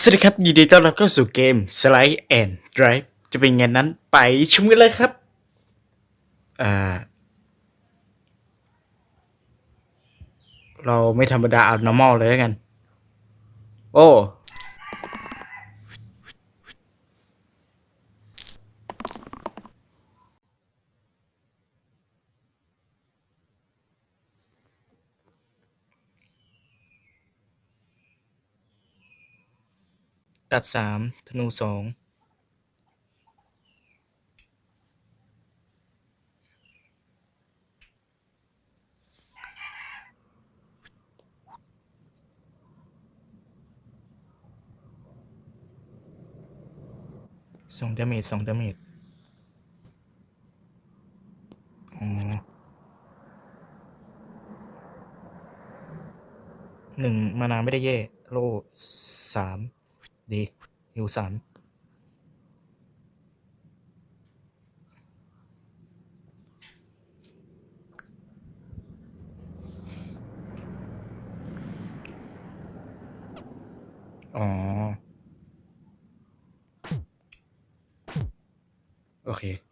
สวัสดีครับ ยินดีต้อนรับเข้าสู่เกม Slide and Drive จะเป็นไงนั้นไปชมกันเลยครับเราไม่ธรรมดาเอา normal เลยแล้วกัน โอ้ ดัดสามธนูสองสองดาเมจสองดาเมจอ๋อหนึ่งมานาไม่ได้เย่ โลสาม ดีฮิวสามอ๋อ โอเค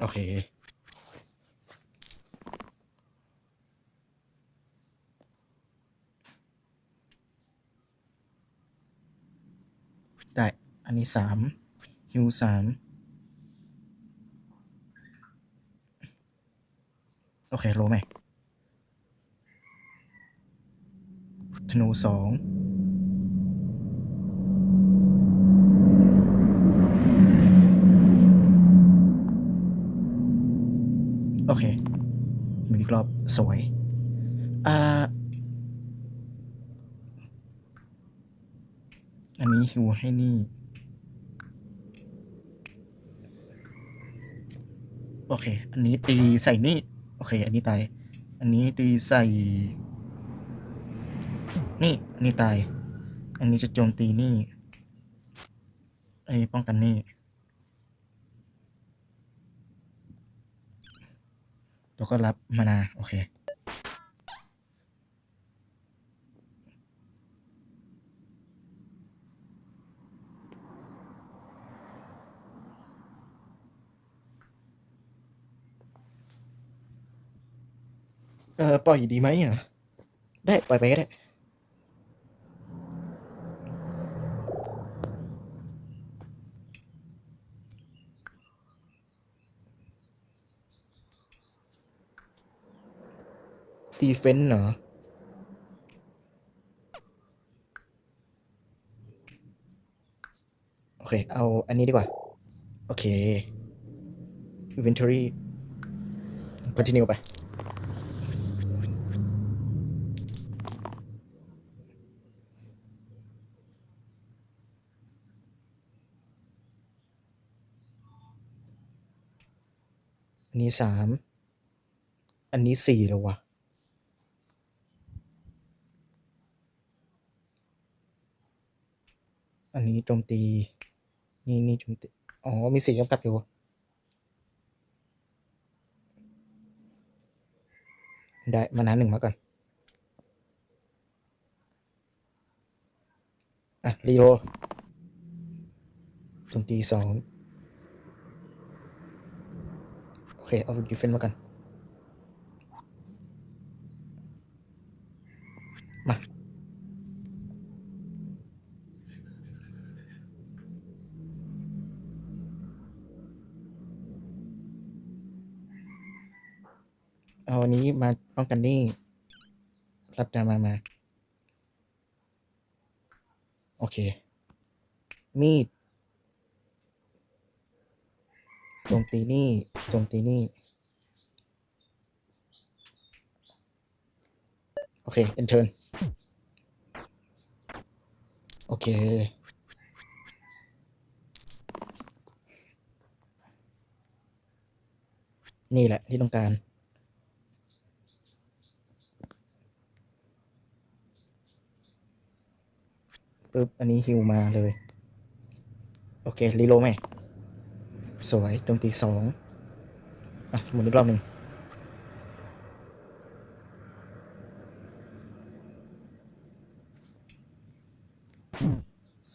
โอเค ได้ อันนี้สามฮิวสามโอเคโลไหมธนูสอง กรอบสวยอ่าอันนี้ฮิวให้นี่ โอเค อันนี้ตีใส่นี่ โอเค อันนี้ตาย อันนี้ตีใส่ นี่ อันนี้ตาย อันนี้จะโจมตีนี่ ไอ้ป้องกันนี่ แล้วก็รับมานา โอเค เออปล่อยดีไหมอะ ได้ ปล่อยไปก็ได้ ดีเฟนต์เหรอ โอเค เอาอันนี้ดีกว่า โอเค inventory continue ไป อันนี้สาม อันนี้สี่แล้ววะ อันนี้โจมตี นี่นี่โจมตี อ๋อ มีสี่กำกับอยู่ ได้มานาหนึ่งมาก่อน อะ รีโรโจมตีสองโอเค เอาดีเฟนมากัน มา เอาอันนี้มา ป้องกันนี่รับดามามา โอเค มีดโจมตีนี่โจมตีนี่ โอเค เอนเทิร์นโอเคนี่แหละที่ต้องการ ปึ๊บ อันนี้ฮิวมาเลย โอเค รีโลไหม สวยโจมตีสองอะ หมุนอีกรอบหนึ่ง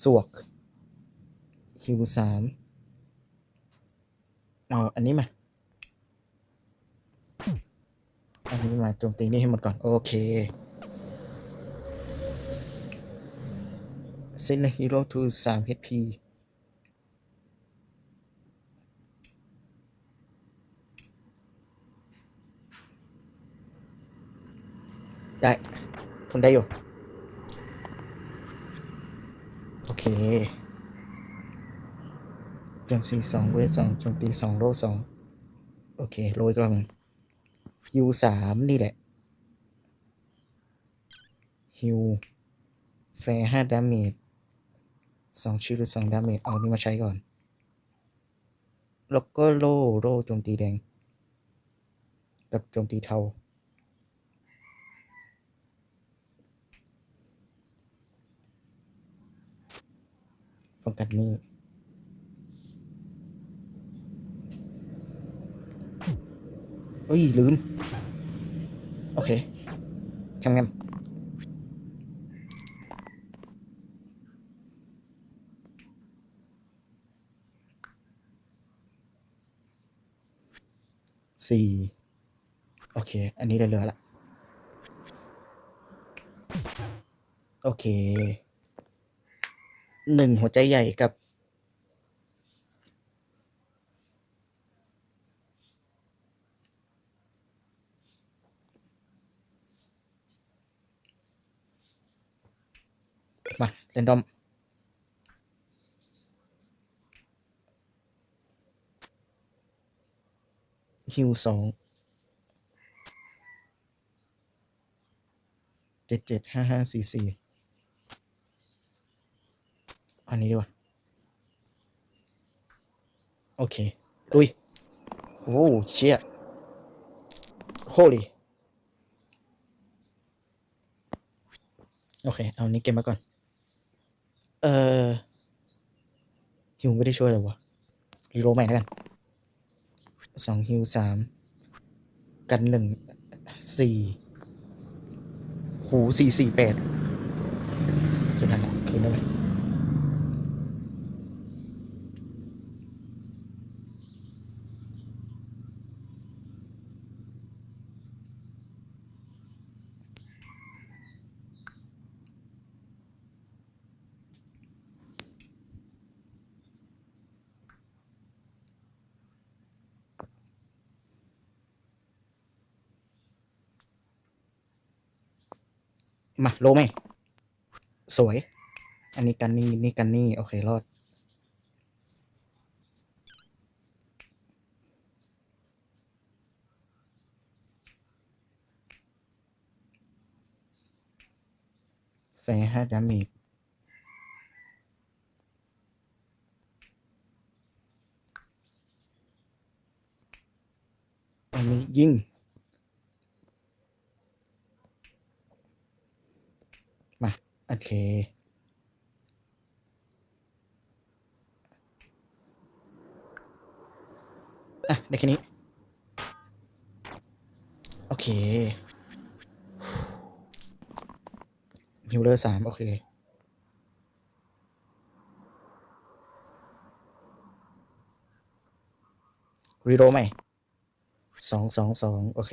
สวกฮิวสามเอาอันนี้มาอันนี้มาโจมตีนี่ให้หมดก่อน โอเค Send a hero to 3 HP ได้ทนได้อยู่ โอเคจมตีสองเวทสองจมตีสองโลสองโอเค โรยกล่องฮิวสามนี่แหละ ฮิว แฟร์ห้าดาเมจ สองชิลหรือสองดาเมจเอานี่มาใช้ก่อน แล้วก็โล่โล่โจมตีแดง กับโจมตีเทา ป้องกันนี่เฮ้ยลืนโอเคทำงาน สี่โอเค อันนี้เหลือละ โอเค หนึ่งหัวใจใหญ่กับ มาเรนดอม ฮิวสองเจ็ดเจ็ดห้าห้าสี่สี่อันนี้ดีกว่า โอเคลุยโอ้เชี่ยโ o ลีโอเค เอานี้เก็บมาก่อน เออฮิวไม่ได้ช่วยเลยวะรีโรลใหม่แล้วกัน สองฮิวสามกันหนึ่งสี่หูสี่สี่แปดจะทันอะคืนได้ไหม มาโลไหมสวย อันนี้กันนี่นี่กันนี่ โอเค รอดแฟร์ห้าดาเมจอันนี้ยิง มา โอเค อะได้แค่นี้ โอเคฮิวเลอร์สามโอเครีโรใหม่สองสองสองโอเค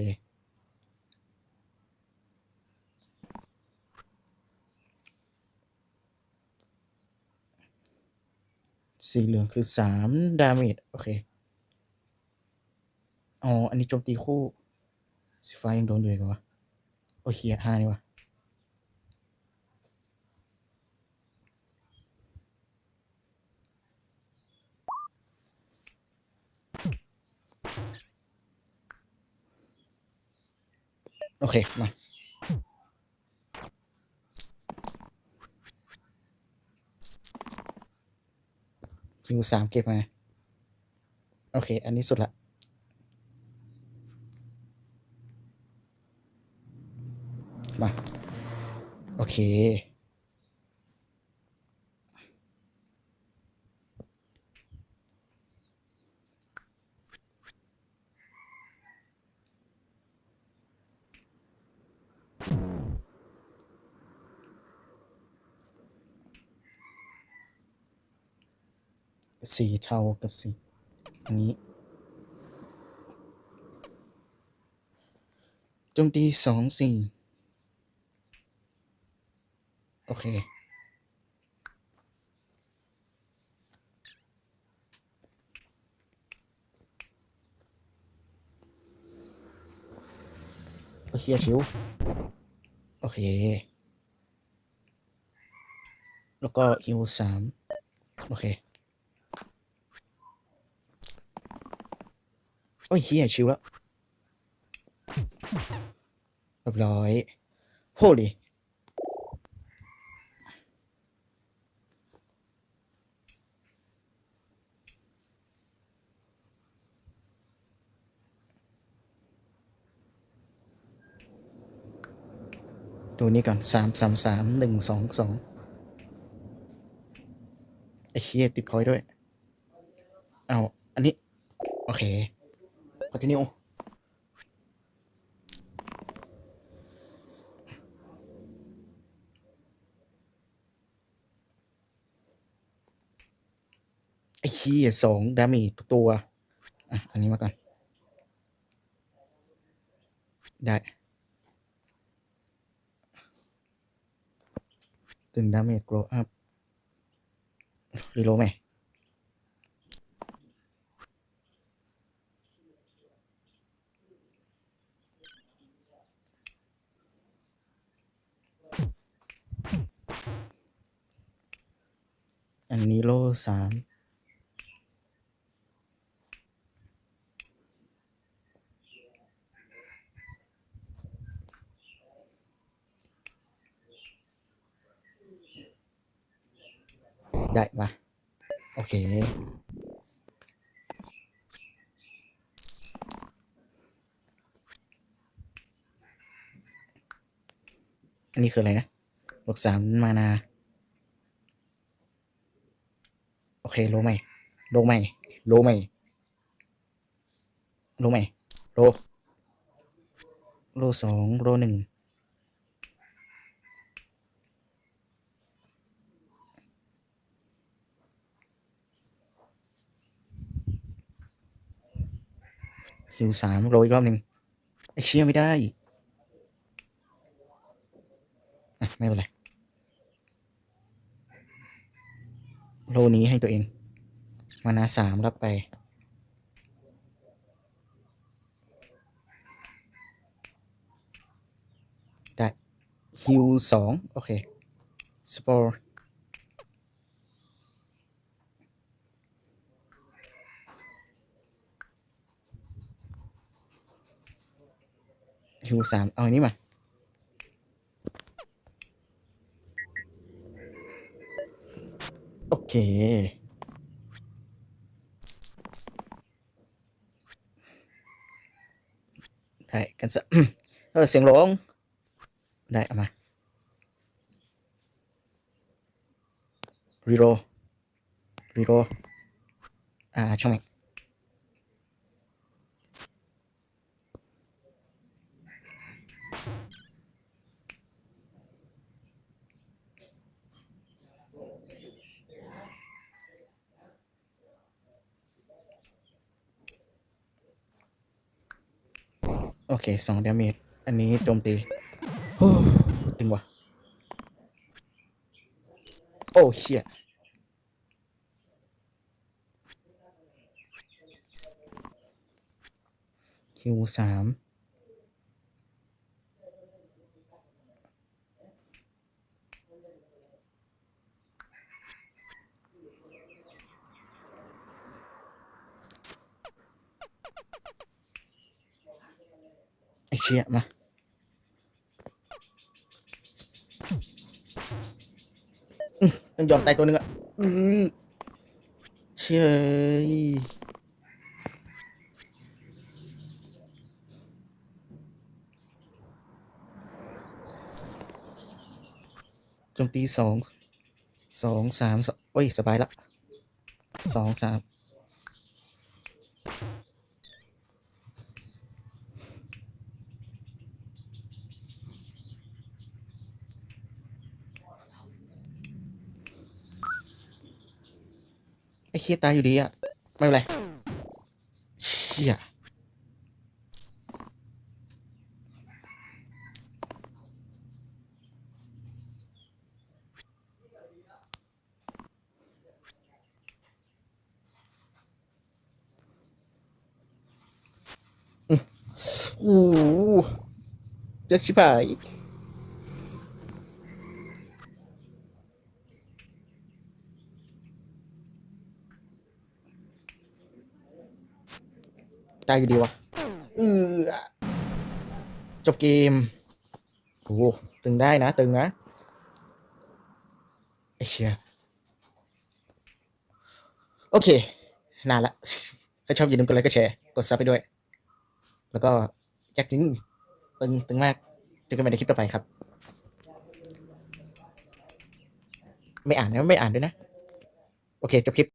สีเหลืองคือสามดาเมจโอเค อ๋อ อันนี้โจมตีคู่ สีฟ้ายังโดนอยู่อีกเหรอวะ โอเคห้านี่วะโอเค มา ฮิวสามเก็บมา โอเค อันนี้สุดละ มา โอเค สีเทากับสีนี้โจมตีสองสี่โอเค โอเคชิวโอเค แล้วก็ฮิวสามโอเค โอ้ยเฮียชิวแล้วเรียบร้อยโหดิตัวนี้ก่อนสามสามสามหนึ่งสองสองไอ้เฮียติดพอยด้วย เอา อันนี้ โอเค continue ไอ้เฮียสองดาเมจทุกตัว อะ อันนี้มาก่อน ได้ตึงดาเมจ grow up รีโลไหม อันนี้โล สามได้มาโอเค อันนี้คืออะไรนะบวกสามมานา โอ เคโลใหม่โลใหม่โลใหม่โลใหม่โลโลสองโลหนึ่งหิวสามโลอีกรอบหนึ่งไอเชี่ยไม่ได้ อะ ไม่เป็นไร โลนี้ให้ตัวเอง มานาสามรับไป ได้ฮิวสองโอเค สปอร์ฮิวสามเอาอันนี้มา โอเค ได้กันสะเออเสียงร้อง ได้เอามา รีโรรีโรอ่า ช่างแม่งโอ เคสองดาเมจอันนี้โจมตีโอ้ตึงว่ะ โอ้เชี่ยฮิวสาม เชี่ยมาต้องยอมตายตัวนึงอะเชยโจมตีสองสองสามสองโอ้ย สบายละสองสาม ไอ้เคียตายอยู่ดีอะไม่เป็นไรเชี่ยอืมโอ้เจ็กชิบหาย ตายอยู่ดีวะเออจบเกมโอ้โหตึงได้นะ ตึงนะไอ้เชี่ยโอเคนานละถ้าชอบอย่าลืมกดไลค์กดแชร์ กดซับไปด้วย แล้วก็อยากจริงตึงตึงมากเจอกันใหม่ในคลิปต่อไปครับ ไม่อ่านนะไม่อ่านด้วยนะ โอเคจบคลิป